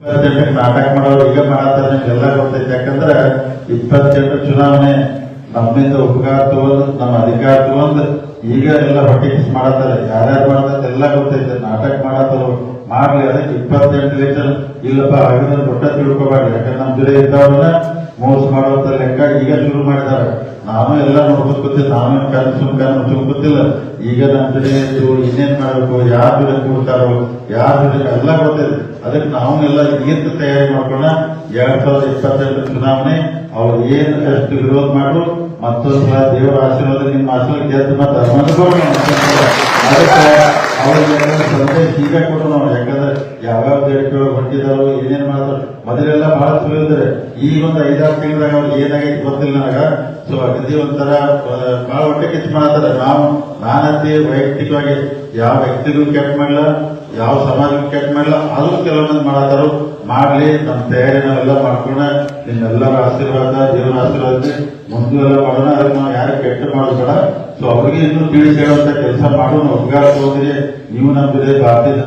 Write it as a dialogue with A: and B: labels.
A: ನಾಟಕ ಮಾಡೋರು ಈಗ ಮಾಡತ್ತಾರೆ ನಿಮ್ಗೆಲ್ಲ ಗೊತ್ತೈತೆ ಯಾಕಂದ್ರೆ ಇಪ್ಪತ್ತೆಂಟು ಚುನಾವಣೆ ನಮ್ಮಿಂದ ಉಪಕಾರ ತಗೊಂಡು, ನಮ್ಮ ಅಧಿಕಾರ ತಗೊಂಡು ಈಗ ಎಲ್ಲ ಹೊಟ್ಟೆ ಕಿಸ್ ಮಾಡತ್ತಾರೆ. ಯಾರ್ಯಾರು ಮಾಡತ್ತ ಎಲ್ಲ ಗೊತ್ತೈತೆ. ನಾಟಕ ಮಾಡತ್ತರು, ಮಾಡ್ಲಿ. ಅದಕ್ಕೆ ಇಪ್ಪತ್ತೆಂಟು ಲೀಟರ್ ಇಲ್ಲಪ್ಪ ಆಗಿದ್ರೆ ದೊಡ್ಡ ತಿಳ್ಕೊಬಾರ್ದು ಯಾಕಂದ್ರೆ ನಮ್ಮ ಜೊತೆ ಇದ್ದವ್ರನ್ನ ಮೋಸ ಮಾಡುವಂತ ಲೆಕ್ಕ ಈಗ ಶುರು ಮಾಡಿದ್ದಾರೆ. ನಾನು ಎಲ್ಲ ನೋಡ್ಕೊತ ಕೂತಿಲ್ಲ ನಾನು ಕನಸು ಕನಸು ಗೊತ್ತಿಲ್ಲ ಈಗ ನಮ್ಮ ಇದ್ದು ಇನ್ನೇನ್ ಮಾಡ್ಬೇಕು? ಯಾರ ಜೊತೆ ಕೂಡ್ತಾರೋ? ಯಾರ ಜೊತೆ ಎಲ್ಲ ಗೊತ್ತಿದೆ ಅದಕ್ಕೆ ನಾವು ಎಲ್ಲ ಈಗಿಂದ ತಯಾರಿ ಮಾಡ್ಕೊಂಡ ಎರಡ್ ಸಾವಿರದ ಇಪ್ಪತ್ತೆಂಟು ಚುನಾವಣೆ ಅವ್ರು ಏನ್ ಎಷ್ಟು ವಿರೋಧ ಮಾಡು ಮತ್ತೊಂದು ಸಲ ದೇವರ ಆಶೀರ್ವಾದ ನಿಮ್ಮ ಆಶೀರ್ವಾದ ಗೆದ್ದು ಮತ್ತೆ ಅದಕ್ಕೆ ಅವ್ರಿಗೆ ಸಂದೇಶ ಈಗ ನಾವು ಯಾಕಂದ್ರೆ ದೇಶಗಳು ಏನೇನು ಮಾಡ್ತಾರೋ, ಮೊದಲೆಲ್ಲ ಬಹಳ ಸುಳಿದ್ರೆ ಈಗ ಒಂದು ಐದಾರು ತಿಂಗಳಾಗ ಅವ್ರಿಗೆ ಏನಾಗೈತಿ ಗೊತ್ತಿಲ್ಲ ನನಗ. ಸೊ ಅಗದಿ ಒಂಥರ ಬಹಳ ಹೊಟ್ಟೆ ಕಿಚ್ಚು ಮಾಡ್ತಾರೆ ನಾವು, ನಾನಂತೆ ವೈಯಕ್ತಿಕವಾಗಿ ಯಾವ ವ್ಯಕ್ತಿಗೂ ಕೆಟ್ಟ ಮಾಡಲ್ಲ ಯಾವ ಸಮಾಜಕ್ಕೂ ಕೆಟ್ಟ ಮಾಡಲ್ಲ ಅದು ಕೆಲವೊಂದು ಮಾಡತ್ತಾರು, ಮಾಡಲಿ, ನಮ್ಮ ತಯಾರಿ ನಾವೆಲ್ಲ ಮಾಡ್ಕೊಂಡ ನಿಮ್ಮೆಲ್ಲರ ಆಶೀರ್ವಾದ ದೇವರ ಆಶೀರ್ವಾದ ಮುಂದೆಲ್ಲ ಮಾಡೋಣ. ಅದಕ್ಕೆ ನಾವು ಯಾರು ಕೆಟ್ಟ ಮಾಡೋದು ಸೊ ಅವ್ರಿಗೆ ಇನ್ನೂ ತಿಳಿಸಿ ಹೇಳುವಂತ ಕೆಲಸ ಮಾಡೋಣ. ಉಪಕಾರ ತಗೊಂಡ್ರಿ ನೀವು ನಂಬಿದೆ ಭಾರತೀಯ